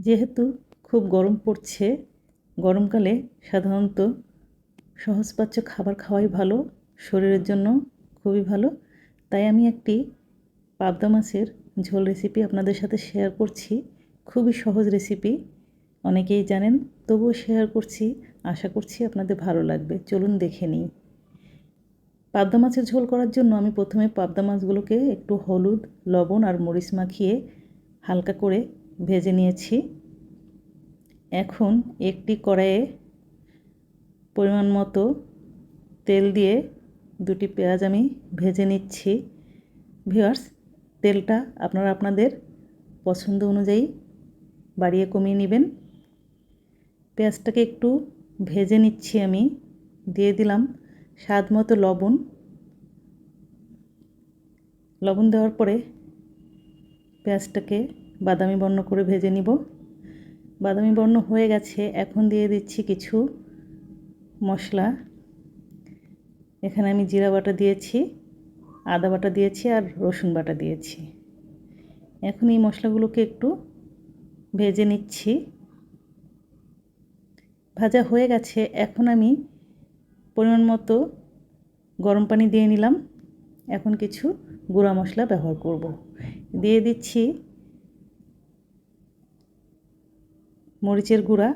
যেহেতু খুব গরম পড়ছে, গরমকালে সাধারণত সহজপাচ্য খাবার খাওয়াই ভালো, শরীরের জন্য খুবই ভালো। তাই আমি একটি পাবদা মাছের ঝোল রেসিপি আপনাদের সাথে শেয়ার করছি। খুবই সহজ রেসিপি অনেকেই জানেন, তবুও শেয়ার করছি, আশা করছি আপনাদের ভালো লাগবে। চলুন দেখে নিই। পাবদা মাছের ঝোল করার জন্য আমি প্রথমে পাবদা মাছগুলোকে একটু হলুদ, লবণ আর মরিচ মাখিয়ে হালকা করে ভেজে নিয়েছি। এখন একটি কড়াইয়ে পরিমাণ মতো তেল দিয়ে দুটি পেঁয়াজ আমি ভেজে নিচ্ছি। ভিওয়ার্স তেলটা আপনারা আপনাদের পছন্দ অনুযায়ী বাড়িয়ে কমিয়ে নেবেন। পেঁয়াজটাকে একটু ভেজে নিচ্ছি আমি। দিয়ে দিলাম স্বাদ মতো লবণ। লবণ দেওয়ার পরে পেঁয়াজটাকে বাদামি বর্ণ করে ভেজে নিব। বাদামি বর্ণ হয়ে গেছে, এখন দিয়ে দিচ্ছি কিছু মশলা। এখানে আমি জিরা বাটা দিয়েছি, আদা বাটা দিয়েছি আর রসুন বাটা দিয়েছি। এখন এই মশলাগুলোকে একটু ভেজে নিচ্ছি। ভাজা হয়ে গেছে, এখন আমি পরিমাণ মতো গরম পানি দিয়ে নিলাম। এখন কিছু গুঁড়া মশলা ব্যবহার করব। দিয়ে দিচ্ছি মরিচের গুঁড়া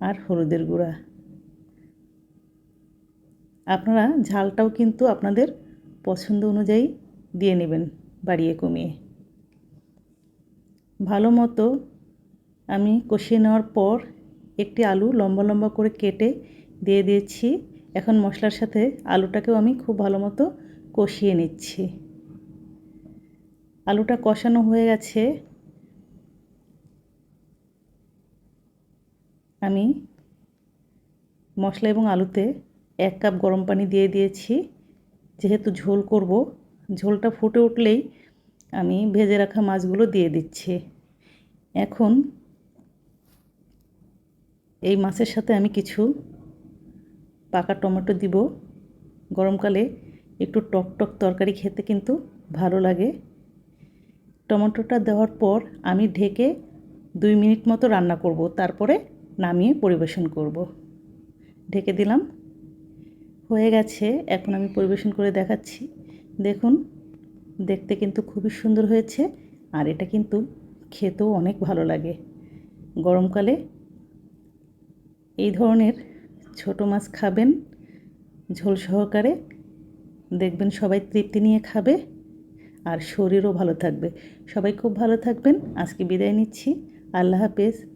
আর হলুদের গুঁড়া। আপনারা ঝালটাও কিন্তু আপনাদের পছন্দ অনুযায়ী দিয়ে নেবেন বাড়িয়ে কমিয়ে। ভালো মতো আমি কষিয়ে নেওয়ার পর একটি আলু লম্বা লম্বা করে কেটে দিয়ে দিয়েছি। এখন মশলার সাথে আলুটাকেও আমি খুব ভালো মতো কষিয়ে নিচ্ছি। আলুটা কষানো হয়ে গেছে। আমি মশলা এবং আলুতে এক কাপ গরম পানি দিয়ে দিয়েছি। যেহেতু ঝোল করব, ঝোলটা ফুটে উঠলেই আমি ভেজে রাখা মাছগুলো দিয়ে দিচ্ছি। এখন এই মাছের সাথে আমি কিছু পাকা টমেটো দিব। গরমকালে একটু টক টক তরকারি খেতে কিন্তু ভালো লাগে। টমেটোটা দেওয়ার পর আমি ঢেকে দুই মিনিট মতো রান্না করব। তারপরে নামিয়ে পরিবেশন করব। ঢেকে দিলাম। হয়ে গেছে, এখন আমি পরিবেশন করে দেখাচ্ছি। দেখুন, দেখতে কিন্তু খুবই সুন্দর হয়েছে আর এটা কিন্তু খেতেও অনেক ভালো লাগে। গরমকালে এই ধরনের ছোট মাছ খাবেন, ঝোল সহকারে দেখবেন সবাই তৃপ্তি নিয়ে খাবে আর শরীরও ভালো থাকবে। সবাই খুব ভালো থাকবেন। আজকে বিদায় নিচ্ছি। আল্লাহ হাফেজ।